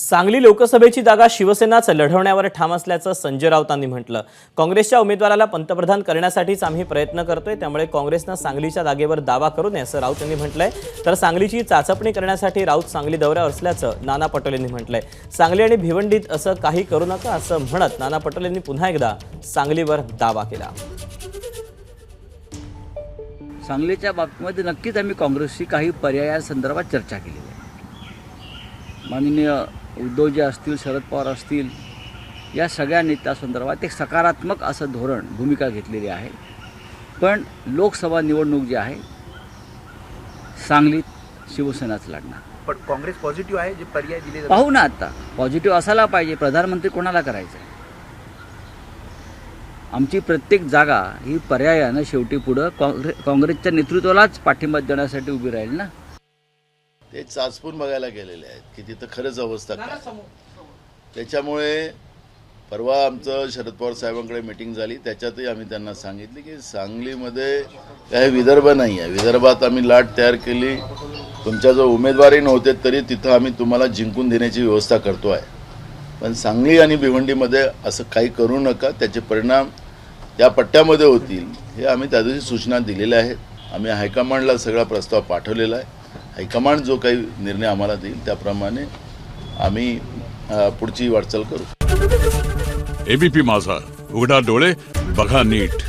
सांगली लोकसभेची जागा शिवसेनाच लढवण्यावर ठाम असल्याचं संजय राऊतांनी म्हटलं. काँग्रेसच्या उमेदवाराला पंतप्रधान करण्यासाठीच आम्ही प्रयत्न करतोय त्यामुळे काँग्रेसनं सांगलीच्या जागेवर दावा करू नये असं राऊत यांनी म्हटलंय. तर सांगलीची चाचपणी करण्यासाठी राऊत सांगली दौऱ्यावर असल्याचं नाना पटोले यांनी म्हटलंय. सांगली आणि भिवंडीत असं काही करू नका असं म्हणत नाना पटोले यांनी पुन्हा एकदा सांगलीवर दावा केला. सांगलीच्या बाबतीमध्ये नक्कीच आम्ही काँग्रेसशी काही पर्यायासंदर्भात चर्चा केली आहे. माननीय उद्धवजी असतील शरद पवार असतील या सगळ्या नेत्यासंदर्भात एक सकारात्मक असं धोरण भूमिका घेतलेली आहे. पण लोकसभा निवडणूक जी आहे सांगलीत शिवसेनाच लढणार पण काँग्रेस पॉझिटिव्ह आहे जे पर्याय दिले पाहू ना आता पॉझिटिव्ह असायला पाहिजे प्रधानमंत्री कोणाला करायचं आहे आमची प्रत्येक जागा ही पर्यायानं शेवटी पुढं काँग्रे काँग्रेसच्या नेतृत्वालाच पाठिंबा देण्यासाठी उभी राहील ना? ते चाचपून बघायला गेलेले आहेत की तिथं खरंच अवस्था काय. त्याच्यामुळे परवा आमचं शरद पवार साहेबांकडे मिटिंग झाली त्याच्यातही आम्ही त्यांना सांगितले की सांगलीमध्ये काही विदर्भ नाही आहे विदर्भात आम्ही लाट तयार केली. तुमच्या जो उमेदवारही नव्हते तरी तिथं आम्ही तुम्हाला जिंकून देण्याची व्यवस्था करतो आहे पण सांगली आणि भिवंडीमध्ये असं काही करू नका त्याचे परिणाम त्या पट्ट्यामध्ये होतील हे आम्ही त्या दिवशी सूचना दिलेल्या आहेत. आम्ही हायकमांडला सगळा प्रस्ताव पाठवलेला आहे. हायकमांड जो काही निर्णय आम्हाला देईल त्याप्रमाणे आम्ही पुढची वाटचाल करू. एबीपी माझा. उघडा डोळे बघा नीट.